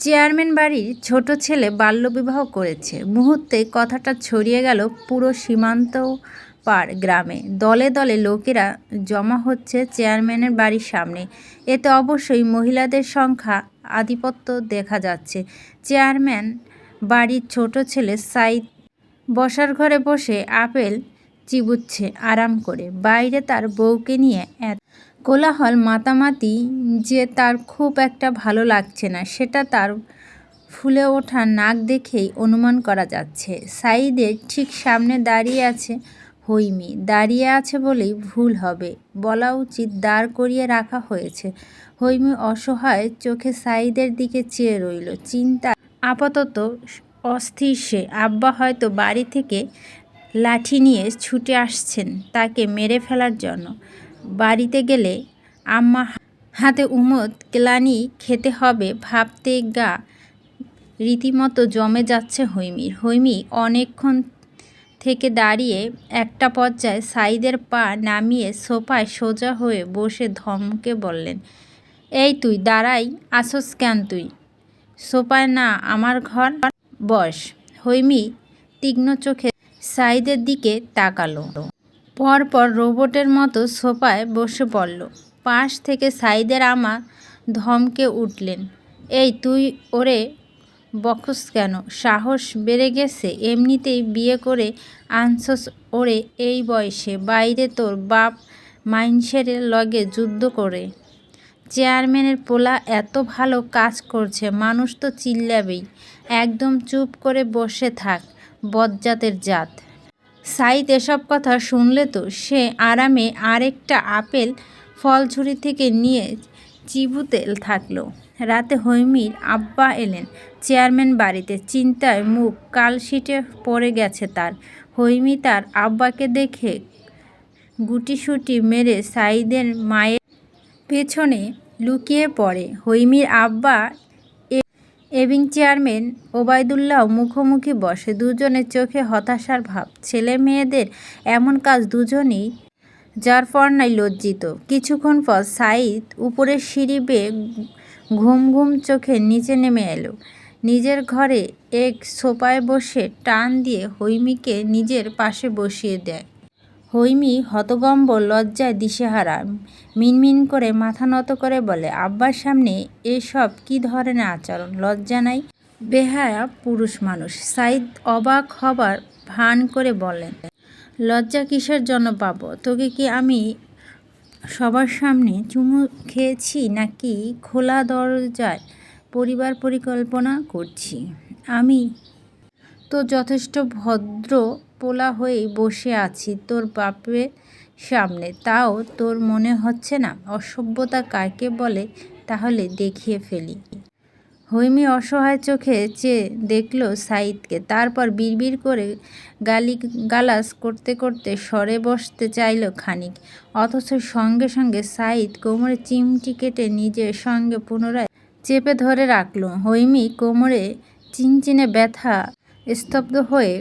Chairman বাড়ির ছোট ছেলে বাল্যবিবাহ করেছে। মুহূর্তে কথাটা ছড়িয়ে গেল পুরো সীমান্ত পার গ্রামে। দলে দলে লোকেরা জমা হচ্ছে চেয়ারম্যানের বাড়ির সামনে। এতে অবশ্যই মহিলাদের সংখ্যা আধিপত্য দেখা যাচ্ছে। চেয়ারম্যান বাড়ির ছোট ছেলে সাইদ বসার ঘরে বসে আপেল চিবুচ্ছে আরাম করে। বাইরে তার বউকে নিয়ে কোলাহল মাতামাতি যে তার খুব একটা ভালো লাগছে না, সেটা তার ফুলে ওঠা নাক দেখেই অনুমান করা যাচ্ছে। সাইদের ঠিক সামনে দাঁড়িয়ে আছে হৈমি। দাঁড়িয়ে আছে বলেই ভুল হবে। বলা উচিত দাঁড় করিয়ে রাখা হয়েছে। হৈমি অসহায় চোখে সাইদের দিকে চেয়ে রইল। চিন্তা আপাতত অস্থির সে। আব্বা হয়তো বাড়ি থেকে লাঠি নিয়ে ছুটে আসছেন তাকে মেরে ফেলার জন্য। বাড়িতে গেলে আম্মা হাতে উমদ ক্লানি খেতে হবে ভাবতে গা রীতিমতো জমে যাচ্ছে হৈমির। হৈমি অনেকক্ষণ থেকে দাঁড়িয়ে একটা পর্যায়ে সাইদের পা নামিয়ে সোফায় সোজা হয়ে বসে ধমকে বললেন, এই তুই, দাঁড়াই, আসস কেন তুই? সোফায় না, আমার ঘর বস। হৈমি তীক্ষ্ণ চোখে সাইদের দিকে তাকালো। পরপর রোবটের মতো সোফায় বসে পড়ল। পাশ থেকে সাইদের আমা ধমকে উঠলেন, এই তুই ওরে বকস কেন? সাহস বেড়ে গেছে, এমনিতেই বিয়ে করে আনছস ওরে এই বয়সে, বাইরে তোর বাপ মাইনসের লগে যুদ্ধ করে। চেয়ারম্যানের পোলা এত ভালো কাজ করছে, মানুষ তো চিল্লাবেই। একদম চুপ করে বসে থাক বজ্জাতের জাত। সাইদ এসব কথা শুনলে তো সে আরামে আরেকটা আপেল ফলঝুরি থেকে নিয়ে চিবুতে থাকল। রাতে হৈমির আব্বা এলেন চেয়ারম্যান বাড়িতে। চিন্তায় মুখ কালশিটে পড়ে গেছে তার। হৈমি তার আব্বাকে দেখে গুটিসুটি মেরে সাইদের মায়ের পেছনে লুকিয়ে পড়ে। হৈমির আব্বা এবিং চেয়ারম্যান ওবায়দুল্লাহ মুখোমুখি বসে দুজনের চোখে হতাশার ভাব। ছেলে মেয়েদের এমন কাজ দুজনেই যার ফর্নায় লজ্জিত। কিছুক্ষণ পর সাইদ উপরের সিঁড়ি বেয়ে ঘুম ঘুম চোখে নিচে নেমে এলো। নিজের ঘরে এক সোপায় বসে টান দিয়ে হৈমিকে নিজের পাশে বসিয়ে দেয়। হৈমি হতগম্ব লজ্জায় দিশেহারা। মিনমিন করে মাথা নত করে বলে, আব্বার সামনে এসব কি ধরনের আচরণ? লজ্জা নাই? বেহায়া পুরুষ মানুষ। সাইদ অবাক হবার ভান করে বলেন লজ্জা কিসের জন্য পাবো? তোকে কি আমি সবার সামনে চুমু খেয়েছি নাকি খোলা দরজায় পরিবার পরিকল্পনা করছি? আমি তো যথেষ্ট ভদ্র পোলা হয়েই বসে আছি তোর বাপের সামনে। তাও তোর মনে হচ্ছে না? অসভ্যতা কাকে বলে? তাহলে দেখিয়ে ফেলি। হৈমি অসহায় চোখে চেয়ে দেখল সাইদকে তারপর বিড়বিড় করে গালি গালাস করতে করতে সরে বসতে চাইল খানিক। অথচ সঙ্গে সঙ্গে সাইদ কোমরে চিমটি কেটে নিজের সঙ্গে পুনরায় চেপে ধরে রাখল। হৈমি কোমরে চিনচিনে ব্যথা স্তব্ধ হয়ে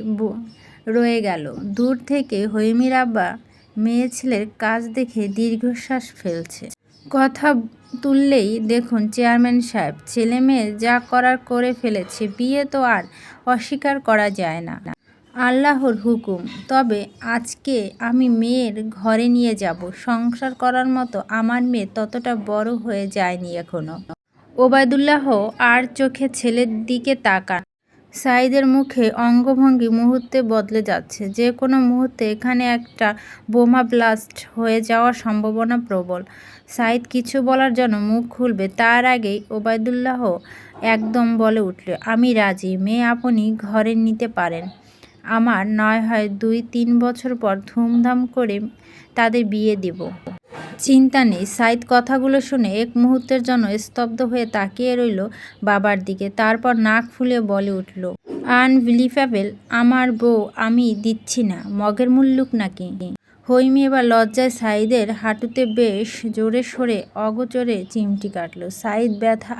রয়ে গেল। দূর থেকে হৈমির আব্বা মেয়ে ছেলের কাজ দেখে দীর্ঘশ্বাস ফেলছে। কথা তুললেই দেখুন চেয়ারম্যান সাহেব, ছেলে মেয়ে যা করার করে ফেলেছে, বিয়ে তো আর অস্বীকার করা যায় না। আল্লাহর হুকুম, তবে আজকে আমি মেয়ের ঘরে নিয়ে যাব। সংসার করার মতো আমার মেয়ে ততটা বড় হয়ে যায়নি এখনও। ওবায়দুল্লাহ আর চোখে ছেলের দিকে তাকান। সাইদের মুখে অঙ্গভঙ্গি মুহূর্তে বদলে যাচ্ছে। যে কোনো মুহূর্তে এখানে একটা বোমা ব্লাস্ট হয়ে যাওয়ার সম্ভাবনা প্রবল। সাইদ কিছু বলার জন্য মুখ খুলবে, তার আগেই ওবায়দুল্লাহ একদম বলে উঠল আমি রাজি, মেয়ে আপনি ঘরে নিতে পারেন। আমার নয় হয় দুই তিন বছর পর ধুমধাম করে তাদের বিয়ে দেব। চিন্তা নেই, সাইদ কথাগুলো শুনে এক মুহূর্তের জন্য স্তব্ধ হয়ে তাকিয়ে রইল বাবার দিকে। তারপর নাক ফুলে বলে উঠল আনবিলিফেবল আমার বউ আমি দিচ্ছি না, মগের মুল্লুক নাকি? হৈমি এবার লজ্জায় সাইদের হাঁটুতে বেশ জোরে সরে অগোচরে চিমটি কাটল। সাইদ ব্যথা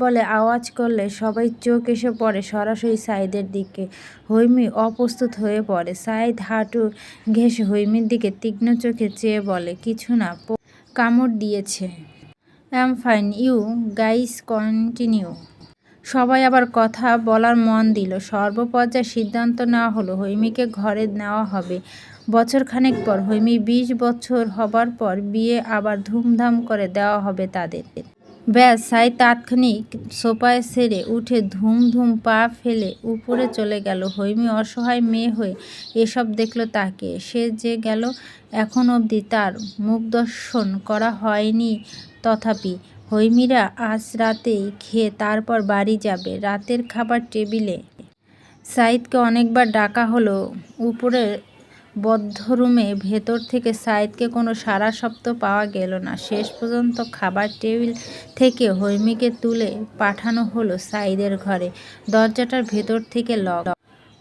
বলে আওয়াজ করলে সবাই চোখ এসে পড়ে সরাসরি সাইদের দিকে। হৈমি অপ্রস্তুত হয়ে পড়ে। সাইদ হাঁটু ঘেঁষে হৈমির দিকে তীক্ষ্ণ চোখে চেয়ে বলে, কিছু না কামড় দিয়েছে। Am fine, you guys continue. সবাই আবার কথা বলার মন দিল। সর্বপর্যায়ে সিদ্ধান্ত নেওয়া হলো, হৈমিকে ঘরে নেওয়া হবে। বছরখানেক পর, হৈমি বিশ বছর হবার পর বিয়ে আবার ধুমধাম করে দেওয়া হবে তাদের। ব্যাস সাই তাৎক্ষণিক সোপায় সেরে উঠে ধুম ধুম পা ফেলে উপরে চলে গেল। হৈমি অসহায় মেয়ে হয়ে এসব দেখল তাকে। সে যে গেল এখন অবধি তার মুখ দর্শন করা হয়নি। তথাপি হৈমিরা আজ রাতেই খেয়ে তারপর বাড়ি যাবে। রাতের খাবার টেবিলে সাইদকে অনেকবার ডাকা হলো। উপরের বদ্ধ রুমে ভেতর থেকে সাইদকে কোনো সারা শব্দ পাওয়া গেল না। শেষ পর্যন্ত খাবার টেবিল থেকে হৈমিকে তুলে পাঠানো হলো সাইদের ঘরে। দরজাটার ভেতর থেকে লক।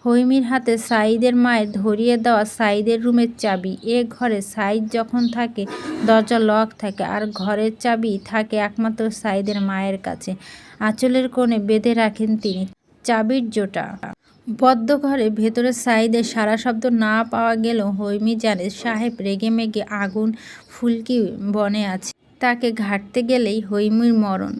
হৈমির হাতে সাইদের মায়ের ধরিয়ে দেওয়া সাইদের রুমের চাবি। এ ঘরে সাইদ যখন থাকে, দরজা লক থাকে আর ঘরের চাবি থাকে একমাত্র সাইদের মায়ের কাছে। আঁচলের কোণে বেঁধে রাখেন তিনি। চাবির জোটা। বদ্ধ ঘরে ভেতরে সাইদের সারা শব্দ না পাওয়া গেলেও হৈমি জানে সাহেব রেগে মেগে আগুন ফুলকি বনে আছে। তাকে ঘাটতে গেলেই হৈমির মরণ।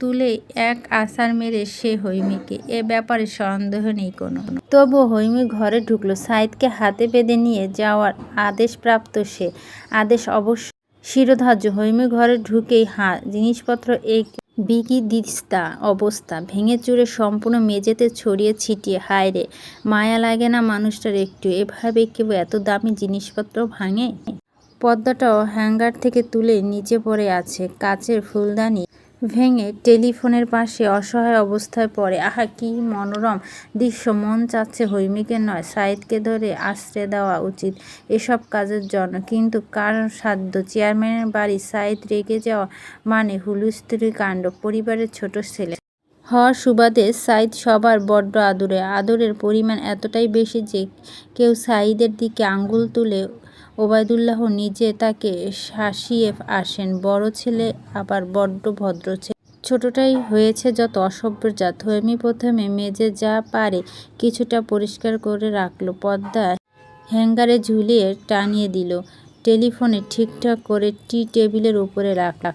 তুলে এক আসার মেরে সে হৈমিকে। এ ব্যাপারে সন্দেহ নেই কোনো। তবু হৈমি ঘরে ঢুকলো। সাইদকে হাতে বেঁধে নিয়ে যাওয়ার আদেশপ্রাপ্ত সে। আদেশ অবশ্য শিরোধার্য। হৈমি ঘরে ঢুকেই হা, জিনিসপত্র এক বিকি দিস্তা অবস্থা। ভেঙে চুরে সম্পূর্ণ মেঝেতে ছড়িয়ে ছিটিয়ে। হায় রে, মায়া লাগে না মানুষটার একটু? এভাবে কেউ এত দামি জিনিসপত্র ভাঙে? পদ্মাটাও হ্যাঙ্গার থেকে তুলে নিচে পড়ে আছে। কাচের ফুলদানি ভেঙে টেলিফোনের পাশে অসহায় অবস্থায় পড়ে। আহা, কি মনোরম দৃশ্য। মন চাচ্ছে হৈমিকে নয় সাইদকে ধরে আশ্রে দেওয়া উচিত এসব কাজের জন্য। কিন্তু কার সাধ্য? চেয়ারম্যানের বাড়ি সাইদ রেগে যাওয়া মানে হুলুস্তুরি কাণ্ড, পরিবারের ছোট ছেলে। হওয়ার সুবাদে সাইদ সবার বড্ড আদরে। আদরের পরিমাণ এতটাই বেশি যে কেউ সাইদের দিকে আঙ্গুল তুলে ওবায়দুল্লাহ নিজে তাকে শাসিয়ে আসেন। বড় ছেলে, আবার বড্ড ভদ্র ছেলে। ছোটটাই হয়েছে যত অসভ্যজাত হৈমি প্রথমে মেজে যা পারে কিছুটা পরিষ্কার করে রাখল। পর্দা হ্যাঙ্গারে ঝুলিয়ে টানিয়ে দিল। টেলিফোনে ঠিকঠাক করে টি টেবিলের উপরে রাখল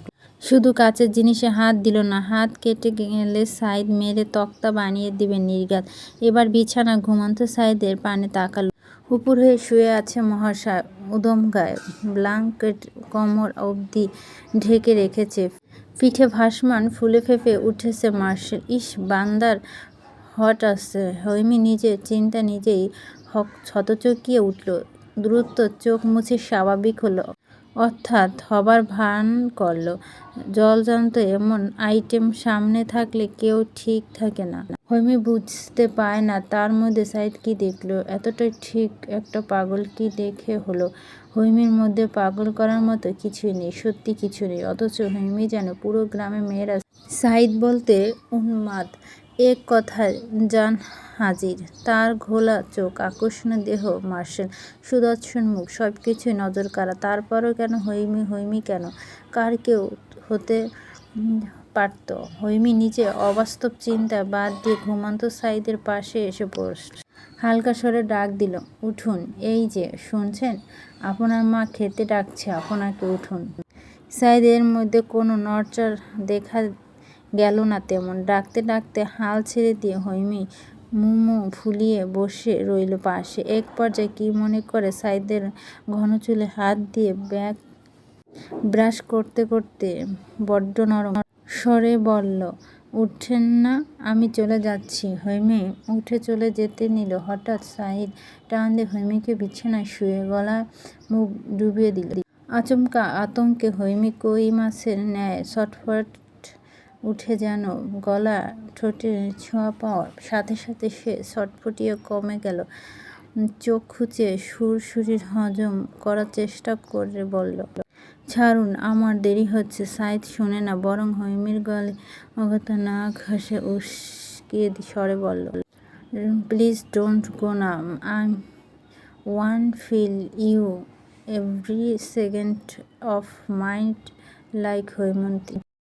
শুধু কাচের জিনিসে হাত দিল না, হাত কেটে গেলে সাইদ মেরে তক্তা বানিয়ে দিবে নির্গাত। এবার বিছানা ঘুমন্ত সাইদের পানে তাকালো। উপর হয়ে শুয়ে আছে মহাশয়। উদমগায় ব্লাঙ্কেট কোমর অবধি ঢেকে রেখেছে। পিঠে ভাসমান ফুলে ফেঁপে উঠেছে মার্শাল। ইস, বান্দার হট আসছে হৈমি নিজের চিন্তা নিজেই হক ছতচকিয়ে উঠল। দ্রুত চোখ মুছে স্বাভাবিক হলো। অর্থাৎ হবার ভান করল। জলজান্ত এমন আইটেম সামনে থাকলে কেউ ঠিক থাকে না। হৈমি বুঝতে পায় না, তার মধ্যে সাইদ কি দেখল? এতটাই ঠিক একটা পাগল কি দেখে হলো? হৈমির মধ্যে পাগল করার মতো কিছুই নেই, সত্যি কিছু নেই। অথচ হৈমি যেন পুরো গ্রামে মেয়েরা সাইদ বলতে উন্মাদ। এক কথায় জান হাজির, তার ঘোলা চোখ আকর্ষণীয় দেহ, মার্শাল, সুদর্শন মুখ সব কিছুই নজর কাড়া তারপরও কেন হৈমি হৈমি কেন? কার কেউ হতে পারত। হৈমি নিজে অবাস্তব চিন্তা বাদ দিয়ে ঘুমন্ত সাইদের পাশে এসে বসল হালকা স্বরে ডাক দিল, উঠুন, এই যে, শুনছেন? আপনার মা খেতে ডাকছে, আপনাকে উঠুন। সাইদ এর মধ্যে কোনো নড়চড় দেখা গেল না তেমন। ডাকতে ডাকতে হাল ছেড়ে দিয়ে হৈমি মুমো ফুলিয়ে বসে রইল পাশে। এক পর্যায়ে কি মনে করে সাইদের ঘন চুলে হাত দিয়ে ব্যাগ ব্রাশ করতে করতে বড্ড নরম স্বরে বলল, উঠছেন না, আমি চলে যাচ্ছি। হৈমি উঠে চলে যেতে নিল। হঠাৎ সাহিদ টান দিয়ে হৈমিকে বিছানায় শুয়ে গলায় মুখ ডুবিয়ে দিল। আচমকা আতঙ্কে হৈমি কই মাছের ন্যায় ছটফট উঠে যেন গলা ঠোঁটে ছোঁয়া পাওয়ার সাথে সাথে সে ছটফটিয়ে কমে গেল। চোখ খুঁচে সুরসুরির হজম করার চেষ্টা করে বলল ছাড়ুন, আমার দেরি হচ্ছে। সাইদ শুনে না, বরং হৈমির গলে অগত না ঘষে উস্কে স্বরে বলল, প্লিজ ডোন্ট গো না, I want feel you every second of mind like Haimanti.